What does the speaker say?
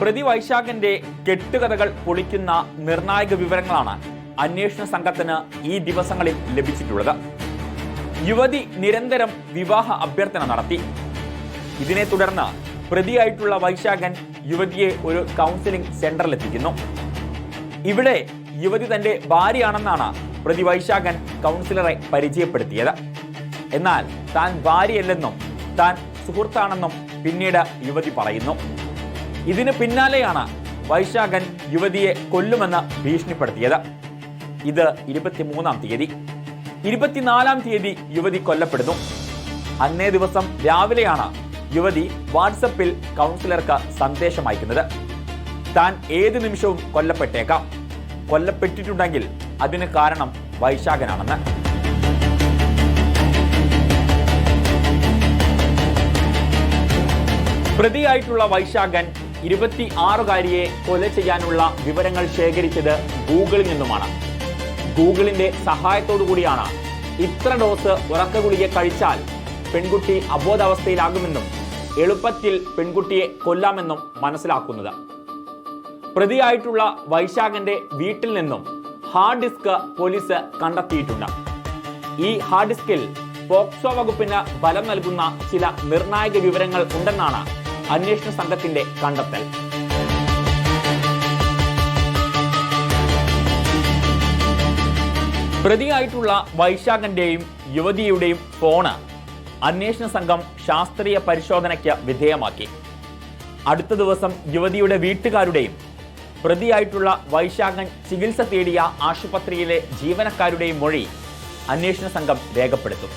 പ്രതി വൈശാഖന്റെ കെട്ടുകഥകൾ പൊളിക്കുന്ന നിർണായക വിവരങ്ങളാണ് അന്വേഷണ സംഘത്തിന് ഈ ദിവസങ്ങളിൽ ലഭിച്ചിട്ടുള്ളത്. യുവതി നിരന്തരം വിവാഹ അഭ്യർത്ഥന നടത്തി. ഇതിനെ തുടർന്ന് പ്രതിയായിട്ടുള്ള വൈശാഖൻ യുവതിയെ ഒരു കൗൺസിലിംഗ് സെന്ററിലെത്തിക്കുന്നു ഇവിടെ യുവതി തന്റെ ഭാര്യയാണെന്നാണ് പ്രതി വൈശാഖൻ കൗൺസിലറെ പരിചയപ്പെടുത്തിയത്. എന്നാൽ താൻ ഭാര്യയല്ലെന്നും താൻ സുഹൃത്താണെന്നും പിന്നീട് യുവതി പറയുന്നു. ഇതിന് പിന്നാലെയാണ് വൈശാഖൻ യുവതിയെ കൊല്ലുമെന്ന് ഭീഷണിപ്പെടുത്തിയത്. ഇത് ഇരുപത്തിമൂന്നാം തീയതി. ഇരുപത്തിനാലാം തീയതി യുവതി കൊല്ലപ്പെടുന്നു. അന്നേ ദിവസം രാവിലെയാണ് യുവതി വാട്സപ്പിൽ കൗൺസിലർക്ക് സന്ദേശം അയക്കുന്നത്. താൻ ഏത് നിമിഷവും കൊല്ലപ്പെട്ടേക്കാം. കൊല്ലപ്പെട്ടിട്ടുണ്ടെങ്കിൽ അതിന് കാരണം വൈശാഖനാണെന്ന്. പ്രതിയായിട്ടുള്ള വൈശാഖൻ ഇരുപത്തി ആറുകാരിയെ കൊല ചെയ്യാനുള്ള വിവരങ്ങൾ ശേഖരിച്ചത് ഗൂഗിളിൽ നിന്നുമാണ്. ഗൂഗിളിന്റെ സഹായത്തോടു കൂടിയാണ് ഇത്ര ഡോസ് ഉറക്ക ഗുളിക കഴിച്ചാൽ പെൺകുട്ടി അബോധാവസ്ഥയിലാകുമെന്നും എളുപ്പത്തിൽ പെൺകുട്ടിയെ കൊല്ലാമെന്നും മനസ്സിലാക്കുന്നത്. പ്രതിയായിട്ടുള്ള വൈശാഖന്റെ വീട്ടിൽ നിന്നും ഹാർഡ് ഡിസ്ക് പോലീസ് കണ്ടെത്തിയിട്ടുണ്ട്. ഈ ഹാർഡ് ഡിസ്കിൽ പോക്സോ വകുപ്പിന് ബലം നൽകുന്ന ചില നിർണായക വിവരങ്ങൾ ഉണ്ടെന്നാണ് അന്വേഷണ സംഘത്തിന്റെ കണ്ടെത്തൽ. പ്രതിയായിട്ടുള്ള വൈശാഖന്റെയും യുവതിയുടെയും ഫോണ് അന്വേഷണ സംഘം ശാസ്ത്രീയ പരിശോധനയ്ക്ക് വിധേയമാക്കി. അടുത്ത ദിവസം യുവതിയുടെ വീട്ടുകാരുടെയും പ്രതിയായിട്ടുള്ള വൈശാഖൻ ചികിത്സ തേടിയ ആശുപത്രിയിലെ ജീവനക്കാരുടെയും മൊഴി അന്വേഷണ സംഘം രേഖപ്പെടുത്തും.